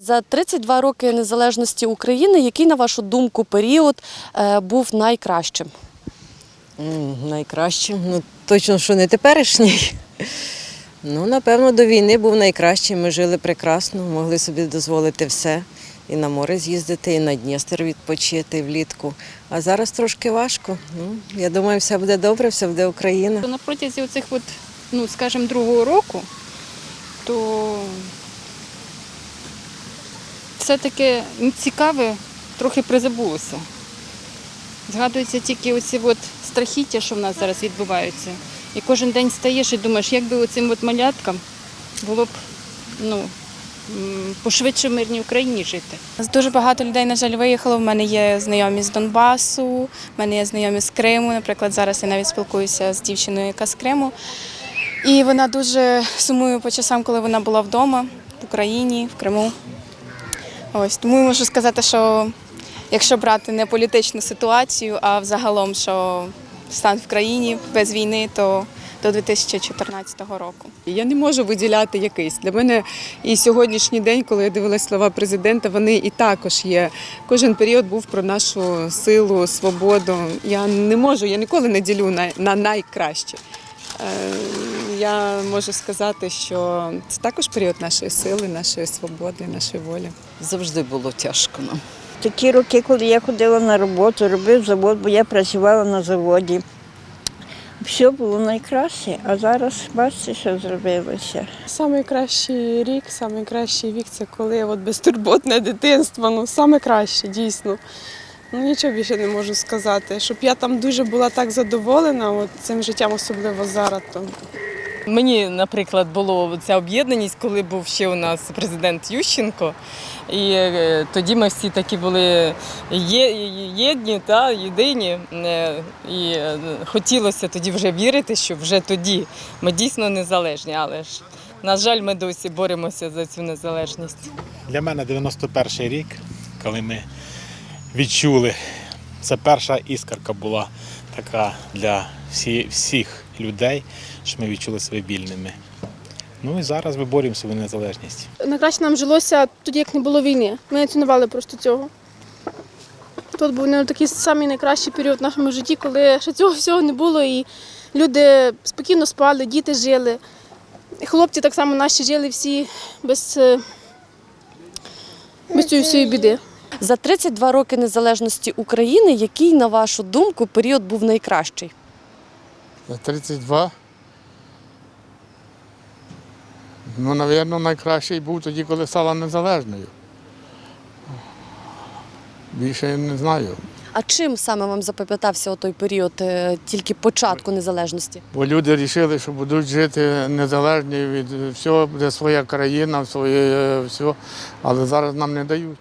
За 32 роки незалежності України, який, на вашу думку, період е, був найкращим? Найкращим. Ну, точно, що не теперішній. Ну, напевно, до війни був найкращим. Ми жили прекрасно, могли собі дозволити все. І на море з'їздити, і на Дністер відпочити влітку. А зараз трошки важко. Ну, я думаю, все буде добре, все буде Україна. На протязі оцих, от, ну, скажімо, другого року, то все-таки ну, цікаве трохи призабулося. Згадуються тільки оці от страхіття, що в нас зараз відбуваються. І кожен день стаєш і думаєш, як би оцим от маляткам було б ну, пошвидше в мирній Україні жити. Дуже багато людей, на жаль, виїхало. В мене є знайомі з Донбасу, в мене є знайомі з Криму. Наприклад, зараз я навіть спілкуюся з дівчиною, яка з Криму. І вона дуже сумує по часам, коли вона була вдома, в Україні, в Криму. Ось тому можу сказати, що якщо брати не політичну ситуацію, а взагалом, що стан в країні без війни, то до 2014 року. Я не можу виділяти якийсь. Для мене і сьогоднішній день, коли я дивилась слова президента, вони і також є. Кожен період був про нашу силу, свободу. Я не можу, я ніколи не ділю на, на найкраще. Я можу сказати, що це також період нашої сили, нашої свободи, нашої волі. Завжди було тяжко нам. Такі роки, коли я ходила на роботу, робив завод, бо я працювала на заводі. Все було найкраще, а зараз бачите, що зробилося. Найкращий рік, найкращий вік це коли от безтурботне дитинство. Ну, саме краще, дійсно. Ну, нічого більше не можу сказати. Щоб я там дуже була так задоволена от, цим життям, особливо зараз. То Мені, наприклад, було ця об'єднаність, коли був ще у нас президент Ющенко. І е, тоді ми всі такі були єдні та єдині. Е, І е, хотілося тоді вже вірити, що вже тоді ми дійсно незалежні. Але ж, на жаль, ми досі боремося за цю незалежність. Для мене 91 рік, коли ми відчули, це перша іскорка була така для всі, всіх людей, що ми відчули себе вільними. Ну і зараз ми боремося за свою незалежність. Найкраще нам жилося тоді, як не було війни. Ми не цінували просто цього. Тут був не такий самий найкращий період в нашому житті, коли ще цього всього не було, і люди спокійно спали, діти жили. Хлопці так само наші жили всі без, е, без цієї всієї біди. За 32 роки незалежності України, який, на вашу думку, період був найкращий? За 32. Ну, напевно, найкращий був тоді, коли стала незалежною. Більше я не знаю. А чим саме вам запам'ятався той період е, тільки початку незалежності? Бо люди вирішили, що будуть жити незалежні від всього, буде своя країна, своє все, але зараз нам не дають.